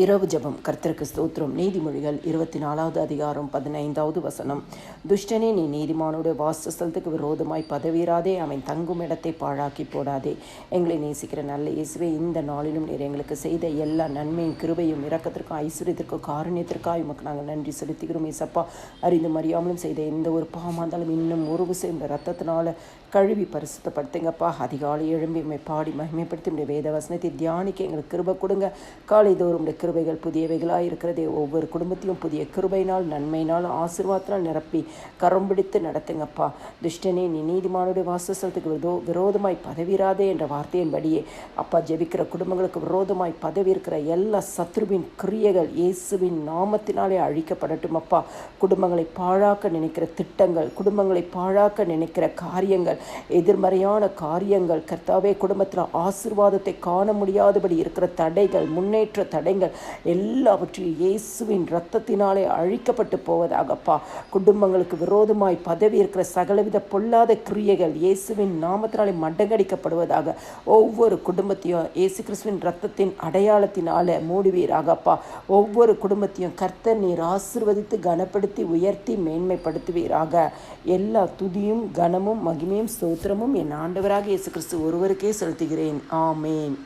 இரவு ஜெபம். கர்த்தருக்கு ஸ்தோத்திரம். நீதிமொழிகள் இருபத்தி நாலாவது அதிகாரம் பதினைந்தாவது வசனம். துஷ்டனே நீ நீதிமானுடைய வாசஸ்தலத்துக்கு விரோதமாய் பதவீராதே. அவன் தங்கும் இடத்தை பாழாக்கி போடாதே. எங்களை நேசிக்கிற நல்ல இயேசுவே இந்த நாளிலும் நீர் எங்களுக்கு செய்த எல்லா நன்மையும் கிருபையும் இரக்கத்திற்கும் ஐஸ்வர்யத்திற்கும் காரணியத்திற்காக உமக்கு நாங்கள் நன்றி செலுத்துகிறோம். ஏசப்பா அறிந்தும் அறியாமலும் செய்த எந்த ஒரு பாவமாக இருந்தாலும் இன்னும் உறவு சேர்ந்த ரத்தத்தினால கழுவி பரிசுத்தப்படுத்துங்கப்பா. அதிகாலை எழும்பி பாடி மகிமைப்படுத்தி உடைய வேத வசனத்தை தியானிக்க எங்களுக்கு கிருப கொடுங்க. காலை தோறும் உடைய கிருபைகள் புதியவைகளாக இருக்கிறதே. ஒவ்வொரு குடும்பத்தையும் புதிய கிருபைனால் நன்மையினால் ஆசீர்வாதத்தினால் நிரப்பி கரம் பிடித்து நடத்துங்கப்பா. துஷ்டனே நீ நீதிமானுடைய வாசஸ்தலத்துக்கு விரோ விரோதமாய் பதவிராதே என்ற வார்த்தையின்படியே அப்பா ஜெபிக்கிற குடும்பங்களுக்கு விரோதமாய் பதவி இருக்கிற எல்லா சத்ருவின் கிரியைகள் இயேசுவின் நாமத்தினாலே அழிக்கப்படட்டும் அப்பா. குடும்பங்களை பாழாக்க நினைக்கிற திட்டங்கள் குடும்பங்களை பாழாக்க நினைக்கிற காரியங்கள் எதிர்மறையான காரியங்கள் கர்த்தாவே குடும்பத்தில் ஆசிர்வாதத்தை காண முடியாதபடி இருக்கிற தடைகள் முன்னேற்ற தடைகள் எல்லாவற்றையும் இயேசுவின் இரத்தத்தினாலே அழிக்கப்பட்டு போவதாகப்பா. குடும்பங்களுக்கு விரோதமாய் பதவி இருக்கிற சகலவித பொல்லாத கிரியைகள் இயேசுவின் நாமத்தினாலே மண்டங்கடிக்கப்படுவதாக ஒவ்வொரு குடும்பத்தையும் இயேசு கிறிஸ்துவின் ரத்தத்தின் அடையாளத்தினால மூடுவீராகப்பா. ஒவ்வொரு குடும்பத்தையும் கர்த்தர் நீர் ஆசிர்வதித்து கனப்படுத்தி உயர்த்தி மேன்மைப்படுத்துவீராக. எல்லா துதியும் கனமும் மகிமையும் ஸ்தோத்திரமும் என் ஆண்டவராக இயேசு கிறிஸ்து ஒருவருக்கே செலுத்துகிறேன். ஆமேன்.